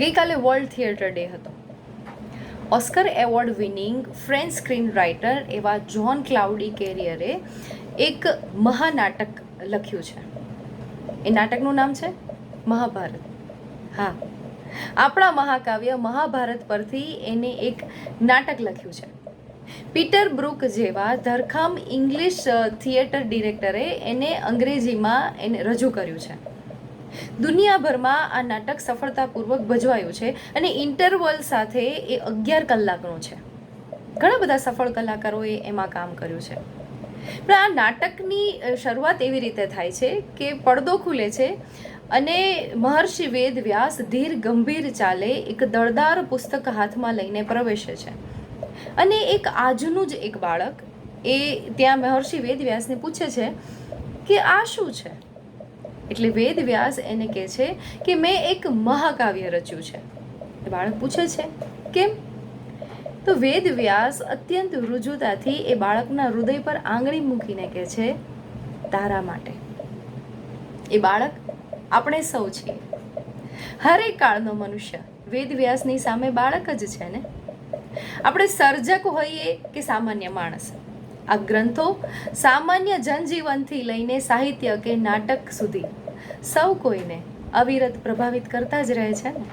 ગઈકાલે world theatre day હતો. Oscar award winning French screen writer એવા જ્હોન ક્લાઉડી કેરિયરે એક મહાનાટક લખ્યું છે. એ નાટકનું નામ છે? મહાભારત. હા. આપણા મહાકાવ્ય મહાભારત પરથી એને એક નાટક લખ્યું છે. પીટર બ્રુક જેવા ધરખામ ઇંગ્લિશ થિયેટર ડિરેક્ટરે એને અંગ્રેજીમાં એને રજૂ કર્યું છે. દુનિયાભરમાં આ નાટક સફળતાપૂર્વક ભજવાયું છે અને ઇન્ટરવલ સાથે એ અગિયાર કલાકનું છે. ઘણા બધા સફળ કલાકારોએ એમાં કામ કર્યું છે. પણ આ નાટકની શરૂઆત એવી રીતે થાય છે કે પડદો ખુલે છે અને મહર્ષિ વેદ વ્યાસ ધીર ગંભીર ચાલે એક દળદાર પુસ્તક હાથમાં લઈને પ્રવેશે છે. અને એક આજનું જ એક બાળક એ ત્યાં મહર્ષિ વેદ વ્યાસને પૂછે છે કે આ શું છે? એટલે વેદ વ્યાસ એને કહે છે કે મેં એક મહાકાવ્ય રચ્યું છે. એ બાળક પૂછે છે, કેમ? તો વેદ વ્યાસ અત્યંત રુજુતાથી એ બાળકના હૃદય પર આંગળી મૂકીને કહે છે, તારા માટે. એ બાળક, આપણે સૌ છીએ. હરેક કાળનો મનુષ્ય વેદ વ્યાસની સામે બાળક જ છે ને? આપણે સર્જક હોઈએ કે સામાન્ય માણસ? આ ગ્રંથો સામાન્ય જનજીવનથી લઈને સાહિત્ય કે નાટક સુધી સૌ કોઈને અવિરત પ્રભાવિત કરતા જ રહે છે ને?